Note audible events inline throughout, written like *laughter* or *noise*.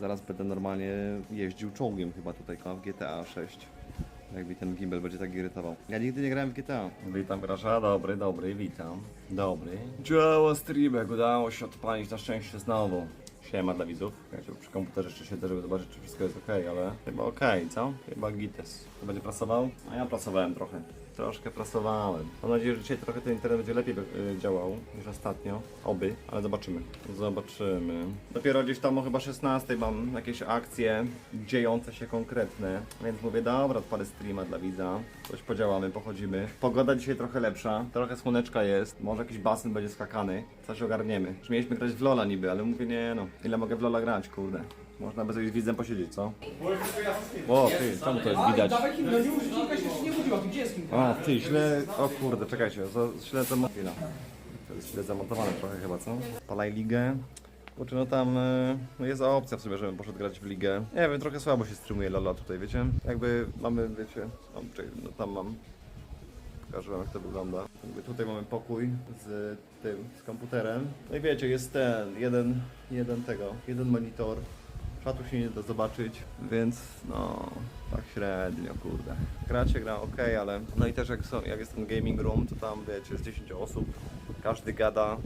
Zaraz będę normalnie jeździł czołgiem chyba tutaj w GTA 6. Jak mi ten gimbal będzie tak irytował. Ja nigdy nie grałem w GTA. Witam Grasza, dobry, dobry, witam. Dobry. Działa streamek, udało się odpalić na szczęście znowu. Siema dla widzów. Ja tu przy komputerze jeszcze siedzę, żeby zobaczyć, czy wszystko jest ok, ale chyba ok, co? Chyba gites. To będzie prasował? A ja pracowałem trochę. Troszkę pracowałem. Mam nadzieję, że dzisiaj trochę ten internet będzie lepiej y, działał niż ostatnio. Oby, ale zobaczymy. Zobaczymy. Dopiero gdzieś tam o chyba 16 mam jakieś akcje dziejące się konkretne. Więc mówię, dobra, odpalę streama dla widza. Coś podziałamy, pochodzimy. Pogoda dzisiaj trochę lepsza. Trochę słoneczka jest. Może jakiś basen będzie skakany. Coś ogarniemy. Już mieliśmy grać w Lola niby, ale mówię, nie no. Ile mogę w Lola grać, kurde. Można by sobie z widzem posiedzieć, co? O, ty, czemu to jest widać? No nie się jeszcze gdzie jest? A, ty, źle... O kurde, czekajcie, za, źle zamontowane. To jest źle zamontowane trochę chyba, co? Palaj ligę. Kurczę, no tam e, no jest opcja w sumie, żebym poszedł grać w ligę. Nie wiem, trochę słabo się streamuje Lola tutaj, wiecie? Jakby mamy, wiecie, no, czekaj, no tam mam. Pokażę wam jak to wygląda. Jakby tutaj mamy pokój z tym, z komputerem. No i wiecie, jest ten, jeden, jeden tego, jeden monitor. Czatu się nie da zobaczyć, więc no, tak średnio, kurde. Gracie, gra ok, ale no i też jak, są, jak jest ten gaming room, to tam wiecie, jest 10 osób, każdy gada,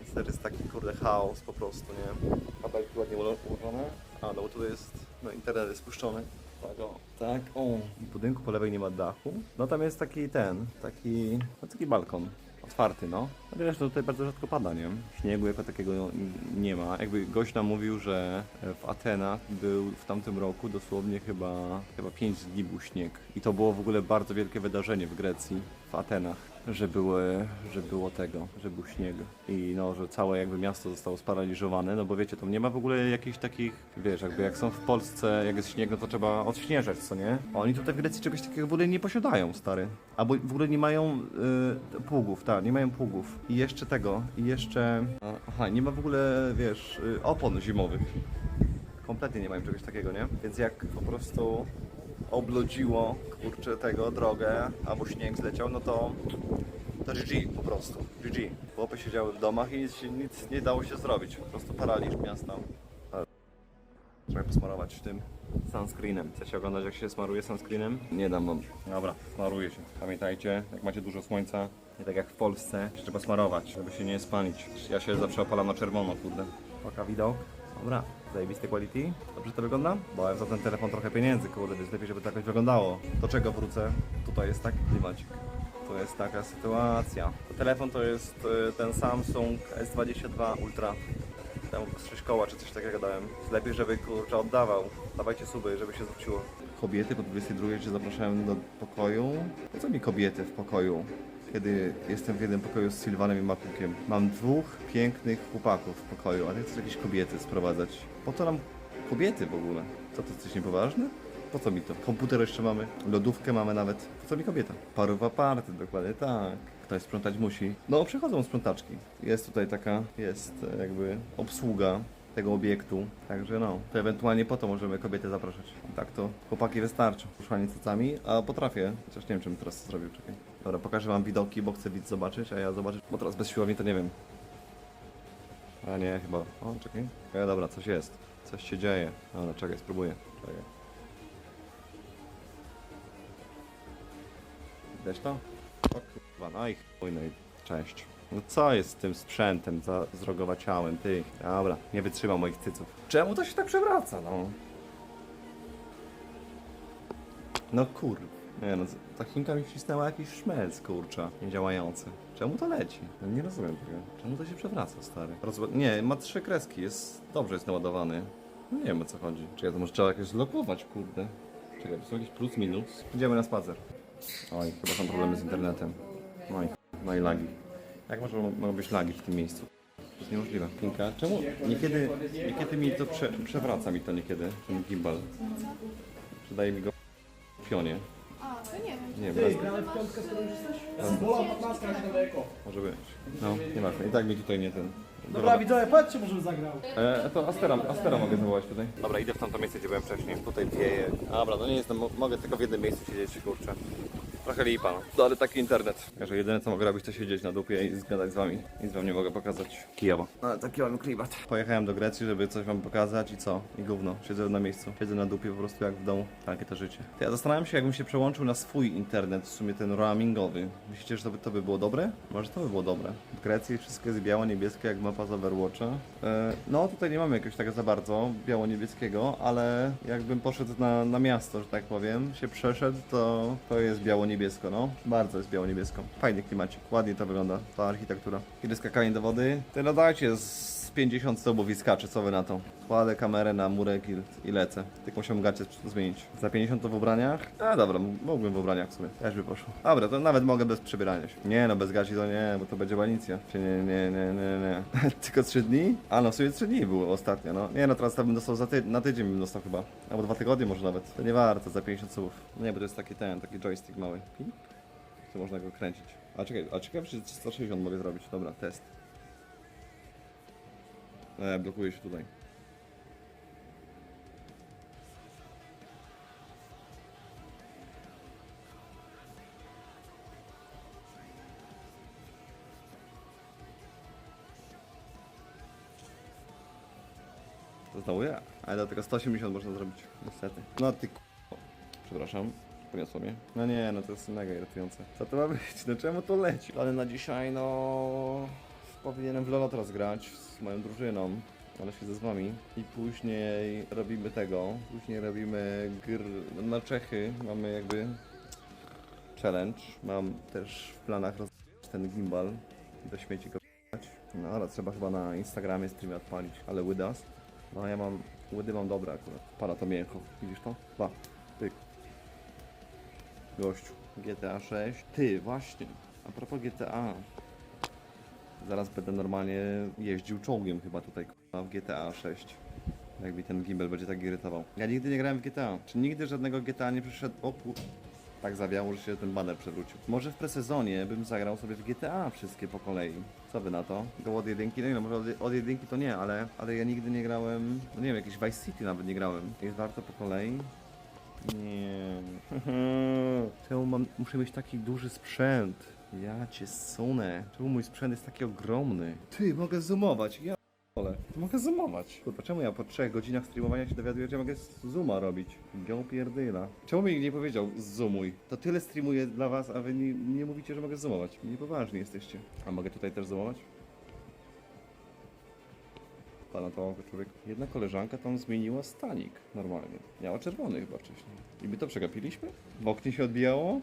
więc też jest taki kurde chaos po prostu, nie? Kabelki ładnie ułożone, a no bo tu jest, no internet jest spuszczony. Tak, o. Tak, o. W budynku po lewej nie ma dachu. No tam jest taki ten, taki, no taki balkon. Otwarty, no. No wiesz, to tutaj bardzo rzadko pada, nie? Śniegu jako takiego nie ma. Jakby gość nam mówił, że w Atenach był w tamtym roku dosłownie chyba, chyba 5 dni śnieg. I to było w ogóle bardzo wielkie wydarzenie w Grecji, w Atenach, że, były, że było tego, że był śnieg. I no, że całe jakby miasto zostało sparaliżowane, no bo wiecie, tam nie ma w ogóle jakichś takich, wiesz, jakby jak są w Polsce, jak jest śnieg, no to trzeba odśnieżać, co nie? Oni tutaj w Grecji czegoś takiego w ogóle nie posiadają, stary. Albo w ogóle nie mają y, pługów, tak, nie mają pługów. I jeszcze tego, i jeszcze... Aha, nie ma w ogóle, wiesz, y, opon zimowych. Kompletnie nie mają czegoś takiego, nie? Więc jak po prostu oblodziło, kurczę, tego drogę, albo śnieg zleciał, no to to GG po prostu, GG. Chłopy siedziały w domach i nic, nic nie dało się zrobić, po prostu paraliż miasta. Trzeba posmarować tym sunscreenem. Chcecie oglądać jak się smaruje sunscreenem? Nie dam wam. Dobra, smaruje się. Pamiętajcie, jak macie dużo słońca, nie tak jak w Polsce, się trzeba smarować, żeby się nie spalić. Ja się zawsze opalam na czerwono, kurde. Oka widok. Dobra, zajebiste quality. Dobrze to wygląda? Bałem za ten telefon trochę pieniędzy, kurde, więc lepiej, żeby to jakoś wyglądało. Do czego wrócę? Tutaj jest taki klimacik. To jest taka sytuacja. Telefon to jest y, ten Samsung S22 Ultra. Tam z 6 koła czy coś takiego dałem. Lepiej, żeby kurczę oddawał. Dawajcie suby, żeby się zwróciło. Kobiety po 22 cię zapraszałem do pokoju. Po co mi kobiety w pokoju? Kiedy jestem w jednym pokoju z Sylwanem i Makukiem. Mam dwóch pięknych chłopaków w pokoju, a ty chcesz jakieś kobiety sprowadzać. Po co nam kobiety w ogóle? Co to jesteś niepoważny? Po co mi to? Komputer jeszcze mamy, lodówkę mamy nawet. Po co mi kobieta? Paruwa party, dokładnie tak. Ktoś sprzątać musi. No, przychodzą sprzątaczki. Jest tutaj taka, jest e, jakby obsługa tego obiektu. Także no, to ewentualnie po to możemy kobiety zapraszać. Tak to chłopaki wystarczą. Ruszanie cycami, a potrafię. Chociaż nie wiem, czym teraz to zrobił, czekaj. Dobra, pokażę wam widoki, bo chcę widz zobaczyć, a ja zobaczyć, bo teraz bez siłowni to nie wiem. A nie, chyba. O, czekaj. E, dobra, coś jest. Coś się dzieje. Dobra, czekaj, spróbuję. Czekaj. Widać to? O kurwa, no i chuj, no i cześć. No co jest z tym sprzętem za zrogowaciałem, ty? Dobra, nie wytrzymam moich cyców. Czemu to się tak przewraca, no? No kur... Nie no, ta Chinka mi wcisnęła jakiś szmelc, kurcza, niedziałający. Czemu to leci? No nie rozumiem tego. Czemu to się przewraca, stary? Nie, ma trzy kreski, jest... Dobrze jest naładowany. No nie wiem o co chodzi. Czy ja to może trzeba jakoś zlokować, kurde? Czekaj, są jakieś plus, minus. Idziemy na spacer. Oj, chyba są problemy z internetem. No i, no i lagi. Jak może mogą być lagi w tym miejscu? To jest niemożliwe. Kinka, czemu niekiedy, niekiedy mi to prze, przewraca mi to niekiedy, ten gimbal. Przydaje mi go pionie. Nie wiem. Nie raz, gramy w piątkę, skoro już jesteś? Bola 15 na daleko. może być. No, nieważne. I tak mi tutaj nie ten... Dobra, widzowie, powiedzcie, może zagrał. E, to Astera, Astera mogę zawołać tutaj. Dobra, idę w tamto miejsce, gdzie byłem wcześniej. Tutaj wieje. Dobra, no nie jestem, mo- mogę tylko w jednym miejscu siedzieć, kurczę. Trochę lipa, no. no ale taki internet. Że jedyne co mogę robić to siedzieć na dupie i zgadać z wami. Nic wam nie mogę pokazać. Kijowo. Ale taki mamy klimat. Pojechałem do Grecji, żeby coś wam pokazać i co? I gówno. Siedzę na miejscu. Siedzę na dupie po prostu jak w domu. Takie to życie. To ja zastanawiam się, jakbym się przełączył na swój internet, w sumie ten roamingowy. Myślicie, że to by, to by było dobre? Może to by było dobre. W Grecji wszystko jest biało-niebieskie jak mapa z Overwatcha. E, no tutaj nie mamy jakiegoś tak za bardzo biało-niebieskiego, ale jakbym poszedł na, na miasto, że tak powiem, się przeszedł, to to jest biało-niebiesko, no. Bardzo jest biało-niebiesko. Fajny klimacik, ładnie to wygląda, ta architektura. Kiedy skakanie do wody? Ty no dajcie z 50 stobów i skaczę, co wy na to? Kładę kamerę na murek i, i lecę. Tylko musiałem gacie zmienić. Za 50 to w ubraniach? A dobra, mógłbym w ubraniach w sumie. Też by poszło. Dobra, to nawet mogę bez przebierania się. Nie no, bez gaci to nie, bo to będzie banicja. Nie, nie, nie, nie, nie. *laughs* Tylko 3 dni? A no, w sumie 3 dni było ostatnio, no. Nie no, teraz to bym dostał za ty na tydzień bym dostał chyba. Albo dwa tygodnie może nawet. To nie warto za 50 subów. Nie, bo to jest taki ten, taki joystick mały. Pip. Można go kręcić. A czekaj, a ciekawe czy 160 mogę zrobić. Dobra, test. E, blokuje się tutaj. Znowu ja. Ale do tego 180 można zrobić, niestety. No ty k... Przepraszam, poniosło mnie. No nie, no to jest mega irytujące. Co to ma być? No czemu to leci? Ale na dzisiaj, no... Powinienem w Lola teraz grać z moją drużyną. Ale siedzę z wami. I później robimy tego. Później robimy gr... Na Czechy mamy jakby... Challenge. Mam też w planach roz... ten gimbal. Do śmieci go. No ale trzeba chyba na Instagramie streamy odpalić. Ale łydas. No ja mam... Łydy mam dobre akurat. Para to mięcho. Widzisz to? Ba. Pyk. Gościu. GTA 6. Ty, właśnie. A propos GTA. Zaraz będę normalnie jeździł czołgiem chyba tutaj w GTA 6. Jak mi ten gimbal będzie tak irytował. Ja nigdy nie grałem w GTA. Czy nigdy żadnego GTA nie przyszedł? O kur... Tak zawiało, że się ten banner przewrócił. Może w presezonie bym zagrał sobie w GTA wszystkie po kolei. Co wy na to? Go od jedynki? No nie no, może od, od jedynki to nie, ale, ale ja nigdy nie grałem... No nie wiem, jakiś Vice City nawet nie grałem. Jest warto po kolei? Nie. *laughs* Czemu mam, muszę mieć taki duży sprzęt? Ja cię sunę. Czemu mój sprzęt jest taki ogromny? Ty, mogę zoomować. Ja ale mogę zoomować. Kurwa, czemu ja po trzech godzinach streamowania się dowiaduję, że mogę zooma robić? Ją pierdyla. Czemu mi nie powiedział zoomuj? To tyle streamuję dla was, a wy nie, nie mówicie, że mogę zoomować. Niepoważni jesteście. A mogę tutaj też zoomować? Pana to człowiek. Jedna koleżanka tam zmieniła stanik normalnie. Miała czerwony chyba wcześniej. I my to przegapiliśmy? W oknie się odbijało?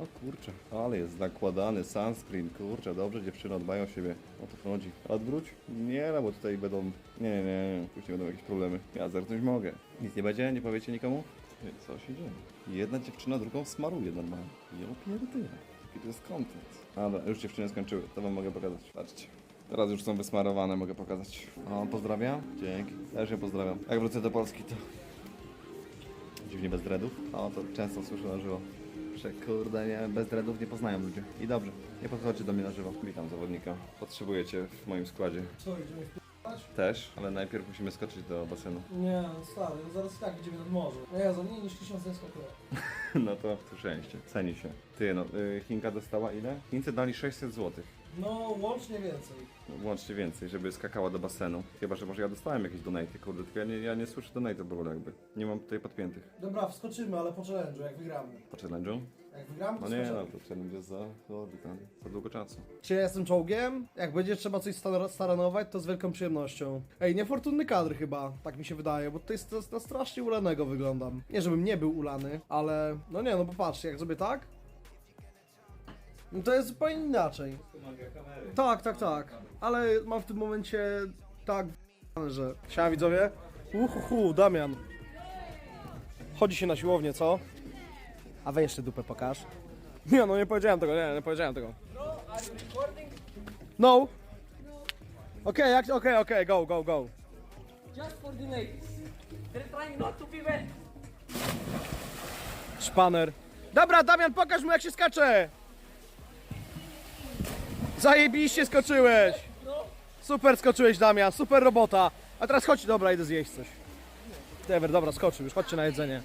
O kurczę, ale jest nakładany sunscreen, kurczę, dobrze dziewczyny dbają o siebie. O to chodzi. Odwróć? Nie, no bo tutaj będą... Nie, nie, nie, później będą jakieś problemy. Ja zerknąć mogę. Nic nie będzie? Nie powiecie nikomu? Ty, Co się dzieje? Jedna dziewczyna drugą smaruje normalnie. Jo pierdyle. Jaki to jest content. Dobra, już dziewczyny skończyły, to wam mogę pokazać. Patrzcie. Teraz już są wysmarowane, mogę pokazać. O, pozdrawiam. Dzięki. Też się pozdrawiam. Jak wrócę do Polski, to... Dziwnie bez dreadów? O, to często słyszę na żywo. Że kurde, nie, bez dreadów nie poznają ludzie. I dobrze, nie podchodźcie do mnie na żywo. Witam zawodnika. Potrzebujecie w moim składzie. Co, idziemy w Też, ale najpierw musimy skoczyć do basenu. Nie, stary, no zaraz i tak idziemy nad morze. No ja za mniej niż tysiąc jest skakuje. *laughs* No to to szczęście. Ceni się. Ty no, y, Chinka dostała ile? Chińcy dali 600 zł. No, łącznie więcej. Łącznie więcej, żeby skakała do basenu. Chyba, że może ja dostałem jakieś donate, kurde, tylko ja nie, ja nie słyszę donate w ogóle jakby. Nie mam tutaj podpiętych. Dobra, wskoczymy, ale po challenge'u, jak wygramy. Po challenge'u? Jak wygramy, to No nie, no to challenge jest za, za, za, za długo czasu. Czy ja jestem czołgiem? Jak będzie trzeba coś star- staranować, to z wielką przyjemnością. Ej, niefortunny kadr chyba, tak mi się wydaje, bo tutaj jest na strasznie ulanego wyglądam. Nie, żebym nie był ulany, ale... No nie, no bo patrzcie, jak zrobię tak... No to jest zupełnie inaczej. Tak, tak, tak. Ale mam w tym momencie tak że... Siema widzowie. Uhuhu, Damian. Chodzi się na siłownię, co? A weź jeszcze dupę pokaż. Nie, no nie powiedziałem tego, nie, nie powiedziałem tego. No. Okay, act- okay, okay, go, go, go. just for the ladies. They're trying not to be wet. Szpaner. Dobra, Damian, pokaż mu jak się skacze. Zajebiście skoczyłeś. Super skoczyłeś, Damian, super robota. A teraz chodź, dobra, idę zjeść coś. Dever, dobra, skoczył już, chodźcie na jedzenie.